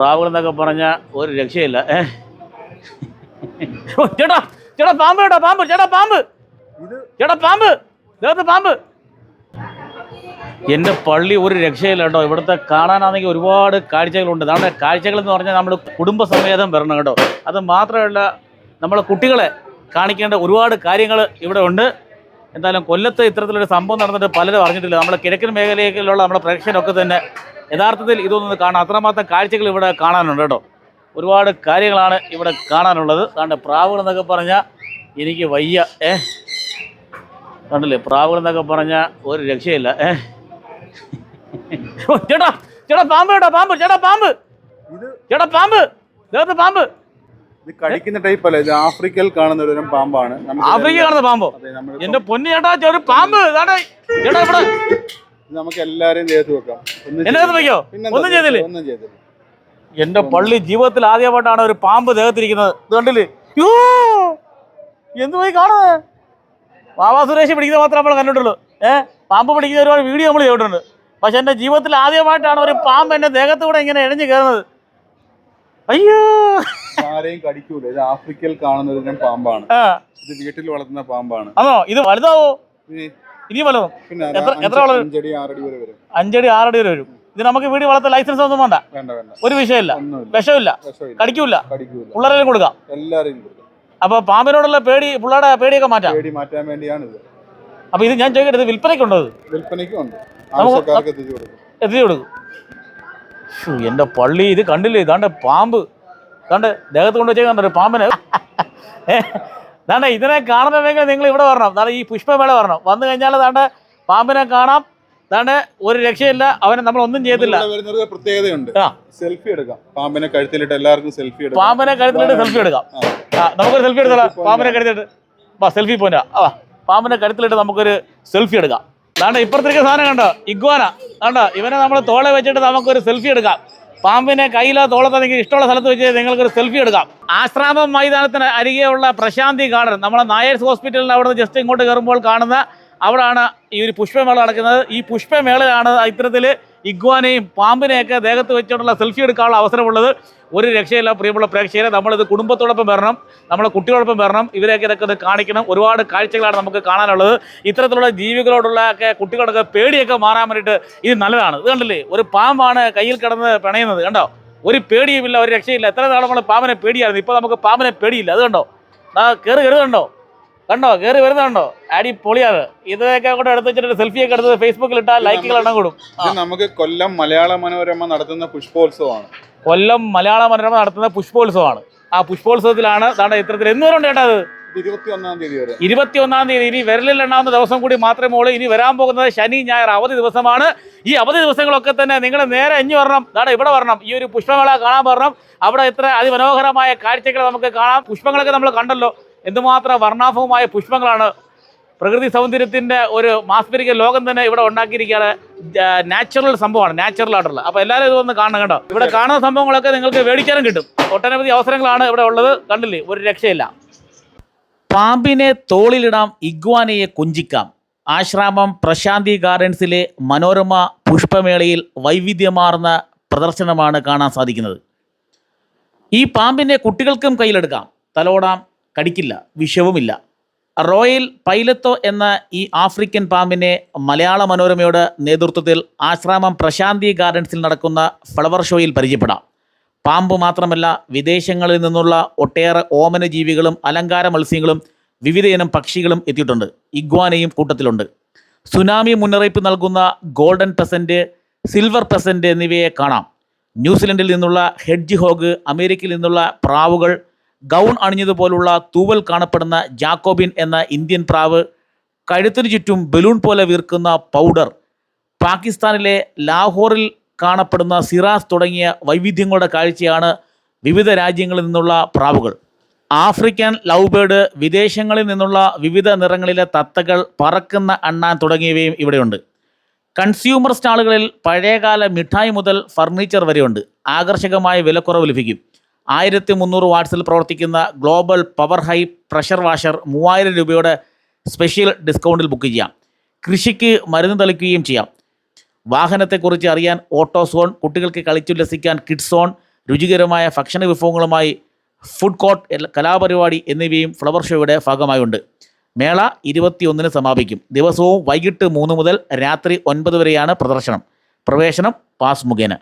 പ്രാവുകൾ എന്നൊക്കെ പറഞ്ഞ ഒരു രക്ഷയില്ല. ഏ? ചേട്ടാ ചേട്ടാ പാമ്പ് ചേട്ടാ പാമ്പ് ചേട്ടാ പാമ്പ്. ചേട്ടാ പാമ്പ്. ദേഹത്ത് പാമ്പ്. എന്റെ പള്ളി ഒരു രക്ഷയില്ല കേട്ടോ. ഇവിടുത്തെ കാണാനാണെങ്കിൽ ഒരുപാട് കാഴ്ചകളുണ്ട്. നമ്മുടെ കാഴ്ചകൾ എന്ന് പറഞ്ഞാൽ നമ്മൾ കുടുംബസമേതം വരണം കേട്ടോ. അത് മാത്രമല്ല നമ്മളെ കുട്ടികളെ കാണിക്കേണ്ട ഒരുപാട് കാര്യങ്ങൾ ഇവിടെ ഉണ്ട്. എന്തായാലും കൊല്ലത്ത് ഇത്തരത്തിലൊരു സംഭവം നടന്നിട്ട് പലരും അറിഞ്ഞിട്ടില്ല. നമ്മുടെ കിഴക്കൻ മേഖലയിലുള്ള നമ്മുടെ പ്രേക്ഷകരൊക്കെ തന്നെ യഥാർത്ഥത്തിൽ ഇതൊന്നും കാണാം അത്രമാത്രം കാഴ്ചകൾ ഇവിടെ കാണാനുണ്ട് കേട്ടോ. ഒരുപാട് കാര്യങ്ങളാണ് ഇവിടെ കാണാനുള്ളത്. അതുകൊണ്ട് പ്രാവുകൾ എന്നൊക്കെ പറഞ്ഞാൽ എനിക്ക് വയ്യ. ഏ? കണ്ടില്ലേ? പ്രാവുകൾ എന്നൊക്കെ പറഞ്ഞാൽ ഒരു രക്ഷയില്ല. ഏ? ചേട്ടാ ചേട്ടാ പാമ്പ് ചേട്ടാ പാമ്പ് ചേട്ടാ പാമ്പ്. ചേട്ടാ പാമ്പ്. ദേഹത്ത് പാമ്പ്. ഇത് ടൈപ്പ് അല്ല. ഇത് ആഫ്രിക്കയിൽ കാണുന്ന ഒരു പാമ്പാണ്. നമുക്ക് ആഫ്രിക്ക കാണുന്ന പാമ്പോ? എന്റെ പൊന്നു ചേട്ടാ ഒരു പാമ്പ്. ചേട്ടാ ഇവിടെ. നമുക്ക് എല്ലാരെയും ദേഹത്ത് വെക്കാം എന്നെ വെക്കോ ഒന്നും ചെയ്തില്ലേ? ഒന്നും ചെയ്തില്ല. എന്റെ പള്ളി ജീവിതത്തിൽ ആദ്യമായിട്ടാണ് ഒരു പാമ്പ് ദേഹത്തിരിക്കുന്നത്. ഇത് കണ്ടില്ലേ? യോ എന്ത് പോയി കാണുന്നത്? ബാബാ സുരേഷ് പിടിക്കുന്നത് മാത്രമേ നമ്മൾ കണ്ടിട്ടുള്ളൂ. ഏ? പാമ്പ് പിടിക്കുന്ന ഒരുപാട് വീഡിയോ നമ്മൾ ചെയ്തിട്ടുണ്ട്. പക്ഷെ എന്റെ ജീവിതത്തിൽ ആദ്യമായിട്ടാണ് ഒരു പാമ്പ് എന്റെ ദേഹത്തൂടെ ഇങ്ങനെ ഇഴഞ്ഞു കയറുന്നത്. അയ്യോ! ആരെയും കടിക്കൂല. ഇത് ആഫ്രിക്കയിൽ കാണുന്ന ഒരു പാമ്പാണ്. ഇത് വീട്ടിൽ വളർത്തുന്ന പാമ്പാണ്. അതോ ഇത് വലുതാവോ? ഇനിയും വലുതും എത്ര- വളരും? അഞ്ചടി ആറടി വരെ വരും. ഇത് നമുക്ക് വീട് വളർത്താൻ ലൈസൻസ് ഒന്നും വേണ്ട. ഒരു വിഷയമില്ല. വിഷമില്ല. കടിക്കൂല. പിള്ളേരെയും കൊടുക്കാം. അപ്പൊ പാമ്പിനോടുള്ള പേടി പിള്ളേരുടെ പേടിയൊക്കെ മാറ്റാം. പേടി മാറ്റാൻ വേണ്ടിയാണ് ഇത് അപ്പൊ ഇത് ഞാൻ ചോദിക്കട്ടെ ഇത് വിൽപ്പനയ്ക്കുണ്ടോ എത്തിച്ചു കൊടുക്കും. എന്റെ പള്ളി ഇത് കണ്ടില്ലേ? ഇതാണ്ട് പാമ്പ്. കണ്ട് ദേഹത്ത് കൊണ്ട് വെച്ചേ കണ്ടോ പാമ്പിനെ. ദാണ്ട ഇതിനെ കാണണമെങ്കിൽ നിങ്ങൾ ഇവിടെ വരണം. അതാണ് ഈ പുഷ്പമേള വരണം. വന്നു കഴിഞ്ഞാൽ അതാണ്ട് പാമ്പിനെ കാണാം. ദാണ്ട് ഒരു രക്ഷയില്ല. അവനെ നമ്മൾ ഒന്നും ചെയ്തില്ല. വരുന്നത് പ്രത്യേകതയുണ്ട്. സെൽഫി എടുക്കാം. പാമ്പിനെ കഴുത്തിലിട്ട് എല്ലാവർക്കും സെൽഫി എടുക്കാം. പാമ്പിനെ കഴുത്തിലിട്ട് സെൽഫി എടുക്കാം. നമുക്കൊരു സെൽഫി എടുത്തോളാം. പാമ്പിനെ കഴുത്തിലിട്ട്. വാ സെൽഫി പോയിന്റ് ആ. പാമ്പിനെ കഴുത്തിലിട്ട് നമുക്കൊരു സെൽഫി എടുക്കാം. അതാണ്ട് ഇപ്പുറത്തേക്ക് സാധനം കണ്ടോ? ഇഗ്വാന. കണ്ടോ ഇവനെ നമ്മൾ തോളെ വെച്ചിട്ട് നമുക്കൊരു സെൽഫി എടുക്കാം. പാമ്പിനെ കയ്യിലോ തോളത്തോ നിങ്ങൾക്ക് ഇഷ്ടമുള്ള സ്ഥലത്ത് വെച്ച് നിങ്ങൾക്കൊരു സെൽഫി എടുക്കാം. ആശ്രാമം മൈതാനത്തിന് അരികെയുള്ള പ്രശാന്തി ഗാർഡൻ. നമ്മളെ നായേഴ്സ് ഹോസ്പിറ്റലിന് അവിടെ ജസ്റ്റ് ഇങ്ങോട്ട് കയറുമ്പോൾ കാണുന്ന അവിടെയാണ് ഈ ഒരു പുഷ്പമേള നടക്കുന്നത്. ഈ പുഷ്പമേളയാണ് ഇത്തരത്തിൽ ഇഗ്വാനെയും പാമ്പിനെയൊക്കെ ദേഹത്ത് വെച്ചുകൊണ്ടുള്ള സെൽഫി എടുക്കാനുള്ള അവസരമുള്ളത് ഒരു രക്ഷയില്ല പ്രിയമുള്ള പ്രേക്ഷകരെ. നമ്മളിത് കുടുംബത്തോടൊപ്പം വരണം നമ്മളെ കുട്ടികളോടൊപ്പം വരണം. ഇവരെയൊക്കെ ഇതൊക്കെ ഇത് കാണിക്കണം. ഒരുപാട് കാഴ്ചകളാണ് നമുക്ക് കാണാനുള്ളത്. ഇത്തരത്തിലുള്ള ജീവികളോടുള്ള ഒക്കെ കുട്ടികളൊക്കെ പേടിയൊക്കെ മാറാൻ വേണ്ടിയിട്ട് ഇത് നല്ലതാണ്. ഇത് കണ്ടില്ലേ? ഒരു പാമ്പാണ് കയ്യിൽ കിടന്ന് പിണയുന്നത്. കണ്ടോ? ഒരു പേടിയുമില്ല ഒരു രക്ഷയില്ല. എത്ര നാൾ നമ്മൾ പാമ്പിനെ പേടിയായിരുന്നു. ഇപ്പോൾ നമുക്ക് പാമ്പിനെ പേടിയില്ല. അത് കണ്ടോ? കയറി കയറി കരുതുണ്ടോ കണ്ടോ? കയറി വരുന്നുണ്ടോ അടി പൊളിയാണ്. ഇതൊക്കെ കൂടെ എടുത്ത് വെച്ചിട്ട് സെൽഫിയൊക്കെ എടുത്ത് ഫേസ്ബുക്കിൽ ഇട്ടാൽ ലൈക്കുകൾ എണ്ണം കൂടും നമുക്ക് കൊല്ലം മലയാള മനോരമ നടത്തുന്ന പുഷ്പോത്സവമാണ്. കൊല്ലം മലയാള മനോരമ നടത്തുന്ന പുഷ്പോത്സവമാണ്. ആ പുഷ്പോത്സവത്തിലാണ് ദാണ്ട ഇത്തരത്തിൽ എന്ന് വരെ ഉണ്ട് അത് ഇരുപത്തി ഒന്നാം തീയതി ഇനി വിരലിൽ എണ്ണാവുന്ന ദിവസം കൂടി മാത്രമേ ഉള്ളൂ. ഇനി വരാൻ പോകുന്നത് ശനി ഞായർ അവധി ദിവസമാണ്. ഈ അവധി ദിവസങ്ങളൊക്കെ തന്നെ നിങ്ങൾ നേരെ എഞ്ഞു വരണം. ദാടെ ഇവിടെ വരണം. ഈ ഒരു പുഷ്പമേള കാണാൻ വരണം. അവിടെ ഇത്ര അതിമനോഹരമായ കാഴ്ചകൾ നമുക്ക് കാണാം. പുഷ്പങ്ങളൊക്കെ നമ്മൾ കണ്ടല്ലോ. എന്തുമാത്രം വർണാഭവുമായ പുഷ്പങ്ങളാണ് പ്രകൃതി സൗന്ദര്യത്തിന്റെ ഒരു മാസ്മരിക ലോകം തന്നെ ഇവിടെ ഉണ്ടാക്കിയിരിക്കുകയാണ്. നാച്ചുറൽ സംഭവമാണ് നാച്ചുറൽ ആയിട്ടുള്ള അപ്പോൾ എല്ലാവരും ഇത് വന്ന് കാണണം കേട്ടോ. ഇവിടെ കാണുന്ന സംഭവങ്ങളൊക്കെ നിങ്ങൾക്ക് മേടിക്കാനും കിട്ടും. ഒട്ടനവധി അവസരങ്ങളാണ് ഇവിടെ ഉള്ളത്. കണ്ടില്ലേ? ഒരു രക്ഷയില്ല. പാമ്പിനെ തോളിലിടാം ഇഗ്വാനയെ കൊഞ്ചിക്കാം. ആശ്രാമം പ്രശാന്തി ഗാർഡൻസിലെ മനോരമ പുഷ്പമേളയിൽ വൈവിധ്യമാർന്ന പ്രദർശനമാണ് കാണാൻ സാധിക്കുന്നത്. ഈ പാമ്പിനെ കുട്ടികൾക്കും കയ്യിലെടുക്കാം. തലോടാം കടിക്കില്ല വിഷവുമില്ല. റോയൽ പൈലത്തോ എന്ന ഈ ആഫ്രിക്കൻ പാമ്പിനെ മലയാള മനോരമയുടെ നേതൃത്വത്തിൽ ആശ്രാമം പ്രശാന്തി ഗാർഡൻസിൽ നടക്കുന്ന ഫ്ലവർ ഷോയിൽ പരിചയപ്പെടാം. പാമ്പ് മാത്രമല്ല വിദേശങ്ങളിൽ നിന്നുള്ള ഒട്ടേറെ ഓമന ജീവികളും അലങ്കാര മത്സ്യങ്ങളും വിവിധയിനം പക്ഷികളും എത്തിയിട്ടുണ്ട്. ഇഗ്വാനയും കൂട്ടത്തിലുണ്ട്. സുനാമി മുന്നറിയിപ്പ് നൽകുന്ന ഗോൾഡൻ പെസന്റ് സിൽവർ പെസന്റ് എന്നിവയെ കാണാം. ന്യൂസിലൻഡിൽ നിന്നുള്ള ഹെഡ്ജ് ഹോഗ് അമേരിക്കയിൽ നിന്നുള്ള പ്രാവുകൾ ഗൗൺ അണിഞ്ഞതുപോലുള്ള തൂവൽ കാണപ്പെടുന്ന ജാക്കോബിൻ എന്ന ഇന്ത്യൻ പ്രാവ് കഴുത്തിനു ചുറ്റും ബലൂൺ പോലെ വീർക്കുന്ന പൗഡർ പാകിസ്ഥാനിലെ ലാഹോറിൽ കാണപ്പെടുന്ന സിറാസ് തുടങ്ങിയ വൈവിധ്യങ്ങളുടെ കാഴ്ചയാണ് വിവിധ രാജ്യങ്ങളിൽ നിന്നുള്ള പ്രാവുകൾ. ആഫ്രിക്കൻ ലവ് ബേർഡ് വിദേശങ്ങളിൽ നിന്നുള്ള വിവിധ നിറങ്ങളിലെ തത്തകൾ പറക്കുന്ന അണ്ണാൻ തുടങ്ങിയവയും ഇവിടെയുണ്ട്. കൺസ്യൂമർ സ്റ്റാളുകളിൽ പഴയകാല മിഠായി മുതൽ ഫർണിച്ചർ വരെയുണ്ട്. ആകർഷകമായ വിലക്കുറവ് ലഭിക്കും. ആയിരത്തി മുന്നൂറ് വാട്ട്സിൽ പ്രവർത്തിക്കുന്ന global power high pressure washer മൂവായിരം രൂപയുടെ സ്പെഷ്യൽ ഡിസ്കൗണ്ടിൽ ബുക്ക് ചെയ്യാം. കൃഷിക്ക് മരുന്ന് തളിക്കുകയും ചെയ്യാം. വാഹനത്തെക്കുറിച്ച് അറിയാൻ ഓട്ടോ സോൺ കുട്ടികൾക്ക് കളിച്ചുല്ലസിക്കാൻ കിഡ് സോൺ രുചികരമായ ഭക്ഷണ വിഭവങ്ങളുമായി ഫുഡ് കോർട്ട് കലാപരിപാടി എന്നിവയും ഫ്ലവർ ഷോയുടെ ഭാഗമായുണ്ട്. മേള ഇരുപത്തിയൊന്നിന് സമാപിക്കും. ദിവസവും വൈകിട്ട് മൂന്ന് മുതൽ രാത്രി ഒൻപത് വരെയാണ് പ്രദർശനം. പ്രവേശനം പാസ് മുഖേന.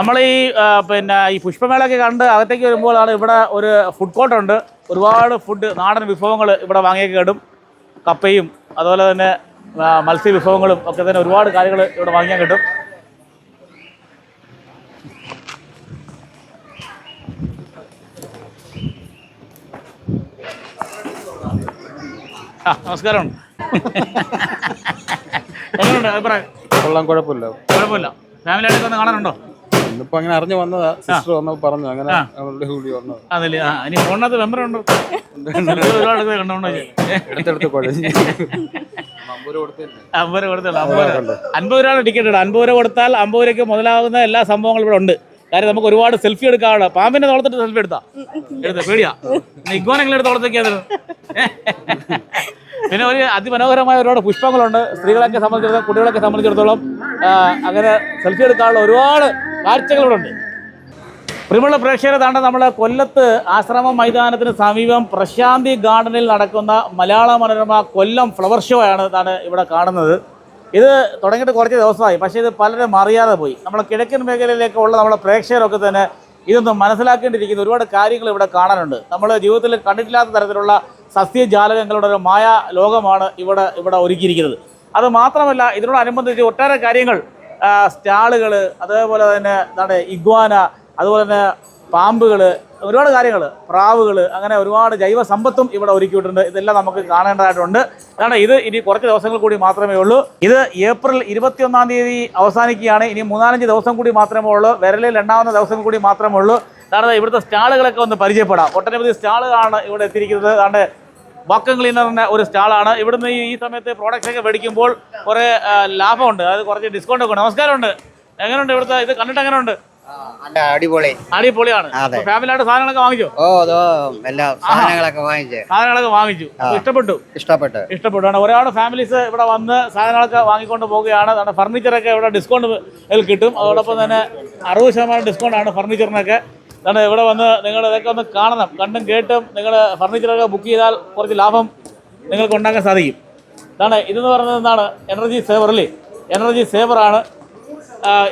നമ്മൾ ഈ പിന്നെ ഈ പുഷ്പമേളയൊക്കെ കണ്ട് അകത്തേക്ക് വരുമ്പോഴാണ് ഇവിടെ ഒരു ഫുഡ് കോർട്ടുണ്ട് ഒരുപാട് ഫുഡ് നാടൻ വിഭവങ്ങൾ ഇവിടെ വാങ്ങിയൊക്കെ കിട്ടും കപ്പയും അതുപോലെ തന്നെ മത്സ്യ വിഭവങ്ങളും ഒക്കെ തന്നെ ഒരുപാട് കാര്യങ്ങൾ ഇവിടെ വാങ്ങിയാൽ കിട്ടും. ആ നമസ്കാരം. എങ്ങനെയുണ്ട് അഭിപ്രായം? കൊള്ളാം കുഴപ്പമില്ല. കുഴപ്പമില്ല. ഫാമിലി ആയിട്ട് ഒന്ന് കാണാനുണ്ടോ? ഇന്നിപ്പോ അങ്ങനെ അറിഞ്ഞു വന്നതാ സിസ്റ്റർ വന്നത് പറഞ്ഞു. അങ്ങനെ അവളുടെ കൂടി വന്നത് അതല്ലേ ആ ഇനി ഫോണിനകത്ത് നമ്പർ ഉണ്ടോ? ഒരുപാട് കണ്ടോണ്ടോ എടുത്തെടുത്ത് കുഴഞ്ഞു അമ്പത് രൂപ കൊടുത്തല്ലോ അമ്പത് രൂപ അൻപത് രൂപയാണ് ടിക്കറ്റ് അൻപത് രൂപ കൊടുത്താൽ അമ്പത് രൂപയ്ക്ക് മുതലാകുന്ന എല്ലാ സംഭവങ്ങളും ഇവിടെ ഉണ്ട്. കാര്യം നമുക്ക് ഒരുപാട് സെൽഫി എടുക്കാനുള്ള. പാമ്പിനെ തോളത്തിട്ട് സെൽഫി എടുത്താ? എടുത്ത പേടിയാ? ഇഗ്വാനെങ്കിലും എടുത്ത് തോളത്തേക്ക് പിന്നെ ഒരു അതിമനോഹരമായ ഒരുപാട് പുഷ്പങ്ങളുണ്ട്. സ്ത്രീകളൊക്കെ സംബന്ധിച്ചിടത്തോളം കുട്ടികളൊക്കെ സംബന്ധിച്ചിടത്തോളം അങ്ങനെ സെൽഫി എടുക്കാനുള്ള ഒരുപാട് കാഴ്ചകൾ പ്രിമുള്ള പ്രിയമുള്ള പ്രേക്ഷകരെ താണ്ട നമ്മൾ കൊല്ലത്ത് ആശ്രമ മൈതാനത്തിന് സമീപം പ്രശാന്തി ഗാർഡനിൽ നടക്കുന്ന മലയാള മനോരമ കൊല്ലം ഫ്ലവർ ഷോ ആണ് താണ് ഇവിടെ കാണുന്നത്. ഇത് തുടങ്ങിയിട്ട് കുറച്ച് ദിവസമായി പക്ഷേ ഇത് പലരും അറിയാതെ പോയി. നമ്മുടെ കിഴക്കൻ മേഖലയിലേക്കുള്ള നമ്മുടെ പ്രേക്ഷകരൊക്കെ തന്നെ ഇതൊന്നും മനസ്സിലാക്കേണ്ടിയിരിക്കുന്ന. ഒരുപാട് കാര്യങ്ങൾ ഇവിടെ കാണാനുണ്ട്. നമ്മൾ ജീവിതത്തിൽ കണ്ടിട്ടില്ലാത്ത തരത്തിലുള്ള സസ്യജാലകങ്ങളുടെ ഒരു മായ ലോകമാണ് ഇവിടെ ഇവിടെ ഒരുക്കിയിരിക്കുന്നത്. അത് മാത്രമല്ല ഇതിനോടനുബന്ധിച്ച് ഒട്ടേറെ കാര്യങ്ങൾ സ്റ്റാളുകൾ അതേപോലെ തന്നെ എന്താണ് ഇഗ്വാന അതുപോലെ തന്നെ പാമ്പുകൾ ഒരുപാട് കാര്യങ്ങൾ പ്രാവുകൾ അങ്ങനെ ഒരുപാട് ജൈവ സമ്പത്തും ഇവിടെ ഒരുക്കിയിട്ടുണ്ട്. ഇതെല്ലാം നമുക്ക് കാണേണ്ടതായിട്ടുണ്ട്. അതാണ് ഇത്. ഇനി കുറച്ച് ദിവസങ്ങൾ കൂടി മാത്രമേ ഉള്ളൂ. ഇത് ഏപ്രിൽ ഇരുപത്തിയൊന്നാം തീയതി അവസാനിക്കുകയാണ്. ഇനി മൂന്നാലഞ്ച് ദിവസം കൂടി മാത്രമേ ഉള്ളൂ. വിരലിൽ എണ്ണാവുന്ന ദിവസം കൂടി മാത്രമേ ഉള്ളൂ. അതാണ് ഇവിടുത്തെ സ്റ്റാളുകളൊക്കെ ഒന്ന് പരിചയപ്പെടാം. ഒട്ടനവധി സ്റ്റാളുകളാണ് ഇവിടെ എത്തിയിരിക്കുന്നത്. അതാണ് വാക്കം ക്ലീനറിന്റെ ഒരു സ്റ്റാളാണ്. ഇവിടുന്ന് ഈ സമയത്ത് പ്രോഡക്റ്റ്സ് ഒക്കെ മേടിക്കുമ്പോൾ കുറേ ലാഭമുണ്ട്. അതായത് കുറച്ച് ഡിസ്കൗണ്ട് ഒക്കെ ഉണ്ട്. നമസ്കാരമുണ്ട്. എങ്ങനെയുണ്ട് ഇവിടുത്തെ? ഇത് കണ്ടിട്ട് എങ്ങനെയുണ്ട്? അടിപൊളി. അടിപൊളിയാണ്. ഫാമിലിയായിട്ട് സാധനങ്ങളൊക്കെ വാങ്ങിച്ചോ? ഓ എല്ലാ സാധനങ്ങളൊക്കെ വാങ്ങിച്ചു. സാധനങ്ങളൊക്കെ വാങ്ങിച്ചു. ഇഷ്ടപ്പെട്ടു? ഇഷ്ടപ്പെട്ടു. ഇഷ്ടപ്പെട്ടു ഒരുപാട് ഫാമിലീസ് ഇവിടെ വന്ന് സാധനങ്ങളൊക്കെ വാങ്ങിക്കൊണ്ട് പോവുകയാണ്. ഫർണിച്ചറൊക്കെ ഇവിടെ ഡിസ്കൗണ്ട് കിട്ടും. അതോടൊപ്പം തന്നെ അറുപത് ശതമാനം ഡിസ്കൗണ്ട് ആണ് ഫർണിച്ചറിനൊക്കെ കാരണം ഇവിടെ വന്ന് നിങ്ങൾ ഇതൊക്കെ ഒന്ന് കാണണം. കണ്ടും കേട്ടും നിങ്ങൾ ഫർണിച്ചറൊക്കെ ബുക്ക് ചെയ്താൽ കുറച്ച് ലാഭം നിങ്ങൾക്ക് ഉണ്ടാക്കാൻ സാധിക്കും. ഇതാണ് ഇതെന്ന് പറയുന്നത് എന്താണ്? എനർജി സേവർ അല്ലേ? എനർജി സേവറാണ്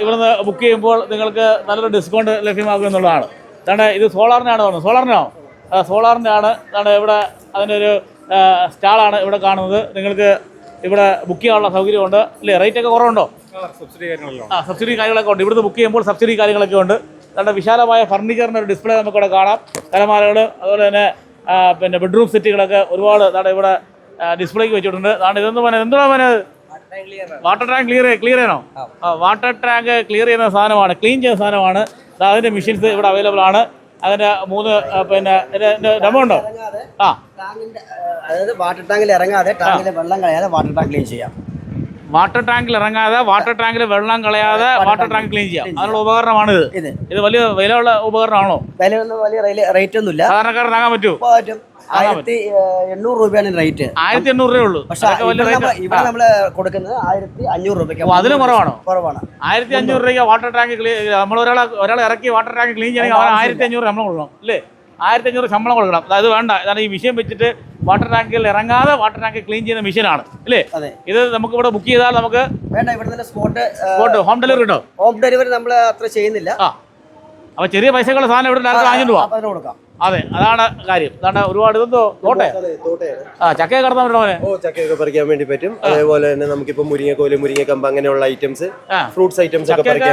ഇവിടുന്ന് ബുക്ക് ചെയ്യുമ്പോൾ നിങ്ങൾക്ക് നല്ലൊരു ഡിസ്കൗണ്ട് ലഭ്യമാകും എന്നുള്ളതാണ്. ഇതാണ് ഇത് സോളാറിനാണ് തോന്നുന്നത് സോളാറിനാണോ സോളാറിന്റെ ആണ്. ഇതാണ് ഇവിടെ അതിന്റെ ഒരു സ്റ്റാളാണ് ഇവിടെ കാണുന്നത്. നിങ്ങൾക്ക് ഇവിടെ ബുക്ക് ചെയ്യാനുള്ള സൗകര്യമുണ്ട് അല്ലേ? റേറ്റ് ഒക്കെ കുറവുണ്ടോ? ആ സബ്സിഡി കാര്യങ്ങളൊക്കെ ഉണ്ട്. ഇവിടുന്ന് ബുക്ക് ചെയ്യുമ്പോൾ സബ്സിഡി കാര്യങ്ങളൊക്കെ ഉണ്ട്. നല്ല വിശാലമായ ഫർണിച്ചറിന്റെ ഒരു ഡിസ്പ്ലേ നമുക്കിവിടെ കാണാം. കലമാലകൾ അതുപോലെ തന്നെ പിന്നെ ബെഡ്റൂം സെറ്റുകളൊക്കെ ഒരുപാട് നമ്മുടെ ഇവിടെ ഡിസ്പ്ലേക്ക് വെച്ചിട്ടുണ്ട്. അതാണ് ഇതെന്ന് പറഞ്ഞത് എന്താണ് പറഞ്ഞത് വാട്ടർ ടാങ്ക് ക്ലിയർ ക്ലിയർ ചെയ്യണോ വാട്ടർ ടാങ്ക് ക്ലിയർ ചെയ്യുന്ന സാധനമാണ് ക്ലീൻ ചെയ്യുന്ന സാധനമാണ്. അതിന്റെ മെഷീൻസ് ഇവിടെ അവൈലബിൾ ആണ്. അതിന്റെ മൂന്ന് പിന്നെ ഡെമോ ഉണ്ടോ? ആ. അതായത് വാട്ടർ ടാങ്കിൽ ഇറങ്ങാതെ ടാങ്കിലെ വെള്ളം കളയാതെ വാട്ടർ ടാങ്ക് ക്ലീൻ ചെയ്യാം. വാട്ടർ ടാങ്കിൽ ഇറങ്ങാതെ വാട്ടർ ടാങ്കിൽ വെള്ളം കളയാതെ വാട്ടർ ടാങ്ക് ക്ലീൻ ചെയ്യാം. അതിനുള്ള ഉപകരണമാണ് ഇത്. ഇത് വലിയ വിലയുള്ള ഉപകരണമാണോ? വില ഒന്നും വലിയ റേറ്റ് ഒന്നുമില്ല സാധാരണക്കാരനാകാൻ പറ്റുമോ? പറ്റും. ആയിരത്തി എണ്ണൂറ് രൂപയാണ് റേറ്റ്. ആയിരത്തി എണ്ണൂറ് രൂപയേ ഉള്ളൂ. പക്ഷെ ഇവിടെ റേറ്റ്. നമ്മ- നമ്മൾ കൊടുക്കുന്നത് ആയിരത്തി അഞ്ഞൂറ് രൂപയ്ക്ക്. ഓ, അതിലും കുറവാണോ? കുറവാണ്. ആയിരത്തി അഞ്ഞൂറ് രൂപയ്ക്ക് വാട്ടർ ടാങ്ക് ക്ലീൻ നമ്മൾ ഒരാളെ ഒരാളെ ഇറക്കി വാട്ടർ ടാങ്ക് ക്ലീൻ ചെയ്യണമെങ്കിൽ ആയിരത്തി അഞ്ഞൂറ് നമ്മൾ കൊടുക്കണം അല്ലേ? ആയിരത്തി അഞ്ഞൂറ് ശമ്പളം കൊടുക്കണം. അതായത് വേണ്ട ഇതാണ് ഈ മിഷീൻ വെച്ചിട്ട് വാട്ടർ ടാങ്കിൽ ഇറങ്ങാതെ വാട്ടർ ടാങ്ക് ക്ലീൻ ചെയ്യുന്ന മെഷീനാണ് അല്ലേ? ഇത് നമുക്ക് ഇവിടെ ബുക്ക് ചെയ്താൽ നമുക്ക് വേണ്ട ഇവിടെ തന്നെ സ്പോട്ട് സ്പോട്ട് ഹോം ഡെലിവറി ഉണ്ടോ? ഹോം ഡെലിവറി നമ്മൾ അത്ര ചെയ്യുന്നില്ല. ആ. അപ്പോൾ ചെറിയ പൈസക്കുള്ള സാധനം ഇവിടെ ഡയറക്റ്റ് അപ്പൊ കൊടുക്കാം. അതെ അതാണ് കാര്യം. അതാണ് ഒരുപാട് ഇതെന്തോ തോട്ടെ? ആ ചക്കയൊക്കെ കടത്താൻ പറ്റണ ഓ ചക്കയൊക്കെ പറിക്കാൻ വേണ്ടി പറ്റും. അതേപോലെ തന്നെ നമുക്കിപ്പോ മുരിങ്ങക്കോൽ മുരിങ്ങക്കമ്പ് അങ്ങനെയുള്ള ഐറ്റംസ് ഫ്രൂട്ട്സ് ഐറ്റംസ് ഒക്കെ പറിക്കാൻ.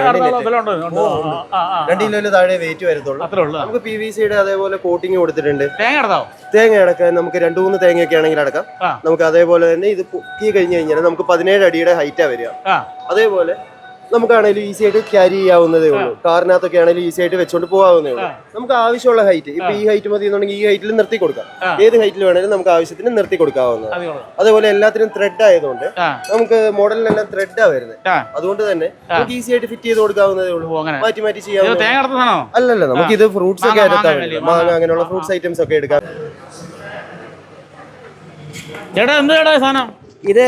രണ്ട് കിലോയിൽ താഴെ വെയിറ്റ് വരത്തുള്ളൂ. നമുക്ക് പി വി സിയുടെ അതേപോലെ കോട്ടിങ് കൊടുത്തിട്ടുണ്ട്. തേങ്ങ അടക്കാം തേങ്ങ അടക്കാൻ നമുക്ക് രണ്ടു മൂന്ന് തേങ്ങയൊക്കെ ആണെങ്കിൽ അടക്കാം. നമുക്ക് അതേപോലെ തന്നെ ഇത് പൊക്കി കഴിഞ്ഞ് കഴിഞ്ഞാൽ നമുക്ക് പതിനേഴ് അടിയുടെ ഹൈറ്റാ വരിക. അതേപോലെ നമുക്കാണെങ്കിലും ഈസി ആയിട്ട് ക്യാരി ചെയ്യാവുന്നതേ ഉള്ളൂ. കാറിനകത്തൊക്കെ ആണെങ്കിലും ഈസി ആയിട്ട് വെച്ചോണ്ട് പോകാവുന്നേ ഉള്ളൂ. നമുക്ക് ആവശ്യമുള്ള ഹൈറ്റ് ഇപ്പൊ ഈ ഹൈറ്റ് മതി എന്നുണ്ടെങ്കിൽ ഈ ഹൈറ്റിൽ നിർത്തി കൊടുക്കാം. ഏത് ഹൈറ്റിൽ വേണേലും നമുക്ക് ആവശ്യത്തിന് നിർത്തി കൊടുക്കാവുന്നതാണ്. അത് അതേപോലെ എല്ലാത്തിനും ത്രെഡ് ആയതുകൊണ്ട് നമുക്ക് മോഡലിനെല്ലാം ത്രെഡാ വരുന്നത് അതുകൊണ്ട് തന്നെ നമുക്ക് ഈസി ആയിട്ട് ഫിറ്റ് ചെയ്ത് കൊടുക്കാവുന്നതേ ഉള്ളൂ. മാറ്റി മാറ്റി ചെയ്യാവുന്ന അല്ലല്ല നമുക്ക് ഇത് ഫ്രൂട്ട്സ് ഒക്കെ മാങ്ങ. അങ്ങനെയുള്ള ഫ്രൂട്ട്സ് ഐറ്റംസ് ഒക്കെ എടുക്കാം. ചേട്ടാ എന്ത് ചേട്ടാ സാധനം? ഇത്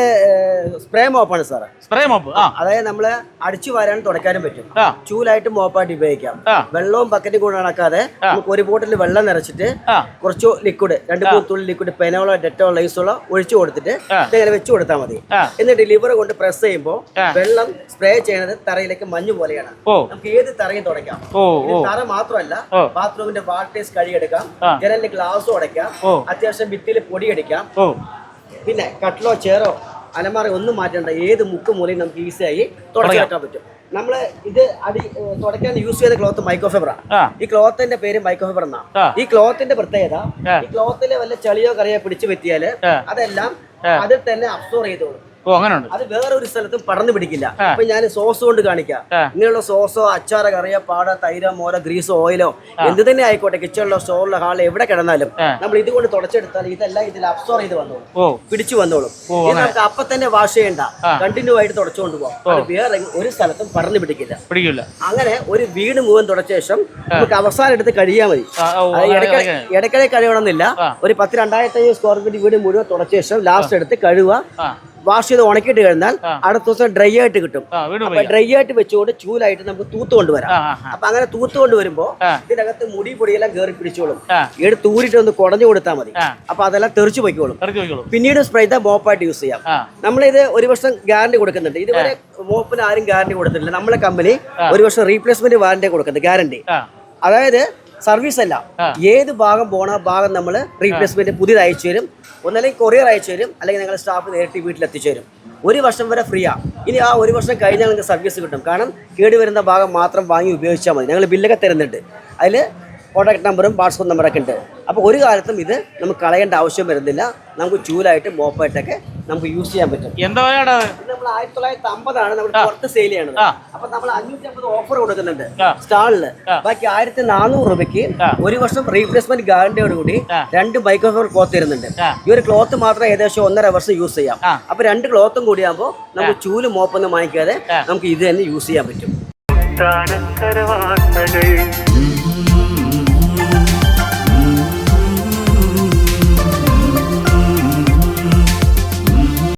സ്പ്രേ മോപ്പാണ് സാർ സ്പ്രേ മോപ്പ് അതായത് നമ്മൾ അടിച്ചു വാരാനും തുടക്കാനും പറ്റും. ചൂലായിട്ട് മോപ്പായിട്ട് ഉപയോഗിക്കാം. വെള്ളവും ബക്കറ്റും കൂടെ നടക്കാതെ നമുക്ക് ഒരു ബോട്ടിൽ വെള്ളം നിറച്ചിട്ട് കുറച്ച് ലിക്വിഡ് രണ്ട് മൂന്ന് തുള്ളി ലിക്വിഡ് പെനോളോ ഡെറ്റോ ലൈസോളോ ഒഴിച്ചു കൊടുത്തിട്ട്. ഇങ്ങനെ വെച്ചു കൊടുത്താൽ മതി. എന്നിട്ട് ലിവർ കൊണ്ട് പ്രസ് ചെയ്യുമ്പോൾ വെള്ളം സ്പ്രേ ചെയ്യണത് തറയിലേക്ക് മഞ്ഞ് പോലെയാണ്. നമുക്ക് ഏത് തറയും തുടയ്ക്കാം. തറ മാത്രമല്ല ബാത്റൂമിന്റെ വാട്ടേഴ്സ് കഴുകിയെടുക്കാം. ജനലിന്റെ ഗ്ലാസ് അടയ്ക്കാം അത്യാവശ്യം ഭിത്തിയിൽ പൊടിയടിക്കാം പിന്നെ കട്ടിലോ ചെയറോ അലമാറ ഒന്നും മാറ്റണ്ട. ഏത് മുക്ക് മൂലയും നമുക്ക് ഈസിയായി തുടച്ചു തുടക്കാൻ പറ്റും. നമ്മൾ ഇത് അടി തുടക്കാൻ തുടയ്ക്കാൻ യൂസ് ചെയ്ത ക്ലോത്ത് മൈക്രോഫൈബറാണ് ആ. ഈ ക്ലോത്തിന്റെ പേര് മൈക്രോഫൈബർ എന്നാണ് ആ. ഈ ക്ലോത്തിന്റെ പ്രത്യേകത ഈ ക്ലോത്തിലെ വല്ല ചെളിയോ കറിയോ പിടിച്ചു പറ്റിയാൽ അതെല്ലാം. അതിൽ തന്നെ അബ്സോർവ് ചെയ്തോളും. ഓ അങ്ങനെ ഉണ്ട് അത് വേറെ ഒരു സ്ഥലത്തും പടർന്നു പിടിക്കില്ല. അപ്പൊ ഞാൻ സോസ് കൊണ്ട് കാണിക്കാം. ഇങ്ങനെയുള്ള സോസോ അച്ചാറോ കറിയോ പാട തൈരോ മോരോ ഗ്രീസോ ഓയിലോ എന്ത് തന്നെ ആയിക്കോട്ടെ കിച്ചണിലോ സ്റ്റോറിലോ ഹാളിലോ എവിടെ കിടന്നാലും നമ്മൾ ഇതുകൊണ്ട് തുടച്ചെടുത്താൽ ഇതെല്ലാം ഇതിൽ അബ്സോർവ് ചെയ്ത് വന്നോളും. പിടിച്ചു വന്നോളും. നമുക്ക് അപ്പൊ തന്നെ വാഷ് ചെയ്യണ്ട. കണ്ടിന്യൂ ആയിട്ട് തുടച്ചുകൊണ്ട് പോകാം വേറെ ഒരു സ്ഥലത്തും പടർന്നു പിടിക്കില്ല. പിടിക്കില്ല. അങ്ങനെ ഒരു വീട് മുഴുവൻ തുടച്ച ശേഷം നമുക്ക് അവസാനം എടുത്ത് കഴിയാൽ മതി. ഇടയ്ക്കിടെ കഴിയണമെന്നില്ല ഒരു പത്ത് രണ്ടായിരത്തി അഞ്ഞൂറ് സ്ക്വയർ ഫീറ്റ് വീട് മുഴുവൻ തുടച്ച ശേഷം ലാസ്റ്റ് എടുത്ത് കഴുകുക. വാഷ് ചെയ്ത് ഉണക്കിയിട്ട് കഴിഞ്ഞാൽ. അടുത്ത ദിവസം ഡ്രൈ ആയിട്ട് കിട്ടും. അപ്പൊ ഡ്രൈ ആയിട്ട് വെച്ചുകൊണ്ട് ചൂലായിട്ട് നമുക്ക് തൂത്ത് കൊണ്ടുവരാം. അപ്പൊ അങ്ങനെ തൂത്ത് കൊണ്ടുവരുമ്പോ. ഇതിനകത്ത് മുടി പൊടിയെല്ലാം കയറി പിടിച്ചോളും. എടുത്ത് ഊരിട്ട് ഒന്ന് കുടഞ്ഞു കൊടുത്താൽ മതി. അപ്പൊ അതെല്ലാം തെറിച്ചു പോയിക്കോളും. പിന്നീട് സ്പ്രേ ചെയ്താൽ മോപ്പായിട്ട് യൂസ് ചെയ്യാം. നമ്മളിത് ഒരു വർഷം ഗ്യാരണ്ടി കൊടുക്കുന്നുണ്ട്. ഇതുവരെ മോപ്പിന് ആരും ഗ്യാരണ്ടി കൊടുത്തിട്ടില്ല. നമ്മളെ കമ്പനി ഒരു വർഷം റീപ്ലേസ്മെന്റ് വാറന്റി കൊടുക്കുന്നുണ്ട് ഗ്യാരണ്ടി അതായത് സർവീസ് അല്ല. ഏത് ഭാഗം പോണ ഭാഗം നമ്മൾ റീപ്ലേസ്മെന്റ് പുതിയത് അയച്ചു തരും. ഒന്നല്ലെങ്കിൽ കൊറിയർ അയച്ചു തരും. അല്ലെങ്കിൽ ഞങ്ങളുടെ സ്റ്റാഫ് നേരിട്ട് വീട്ടിൽ എത്തിച്ചു തരും. ഒരു വർഷം വരെ ഫ്രീ ആണ് ഇനി ആ ഒരു വർഷം കഴിഞ്ഞാൽ നിങ്ങൾക്ക് സർവീസ് കിട്ടും. കാരണം കേടുവരുന്ന ഭാഗം മാത്രം വാങ്ങി ഉപയോഗിച്ചാൽ മതി. ഞങ്ങൾ ബില്ലൊക്കെ തരുന്നുണ്ട്. അതിൽ കോൺടാക്ട് നമ്പറും വാട്സപ്പ് നമ്പറൊക്കെ ഉണ്ട്. അപ്പോൾ ഒരു കാലത്തും ഇത് നമുക്ക് കളയേണ്ട ആവശ്യം വരുന്നില്ല. നമുക്ക് ചൂലായിട്ട് മോപ്പായിട്ടൊക്കെ നമുക്ക് യൂസ് ചെയ്യാൻ പറ്റും. എന്താ പറയുക നമ്മൾ ആയിരത്തി തൊള്ളായിരത്തി അമ്പതാണ് നമ്മൾ പുറത്ത് സെയിൽ ചെയ്യണത്. അപ്പൊ നമ്മൾ അഞ്ഞൂറ്റി അമ്പത് ഓഫർ കൊടുക്കുന്നുണ്ട്. സ്റ്റാളിൽ. ബാക്കി ആയിരത്തി നാനൂറ് രൂപയ്ക്ക് ഒരു വർഷം റീപ്ലേസ്മെന്റ് ഗ്യാരണ്ടിയോട് കൂടി രണ്ട് രണ്ട് മൈക്രോഫോൺ ക്ലോത്ത് തരുന്നുണ്ട്. ഈ ഒരു ക്ലോത്ത് മാത്രം ഏകദേശം ഒന്നര വർഷം യൂസ് ചെയ്യാം. അപ്പൊ രണ്ട് ക്ലോത്തും കൂടിയാകുമ്പോൾ നമുക്ക് ചൂൽ മോപ്പൊന്നും വാങ്ങിക്കാതെ നമുക്ക് ഇത് തന്നെ യൂസ് ചെയ്യാൻ പറ്റും.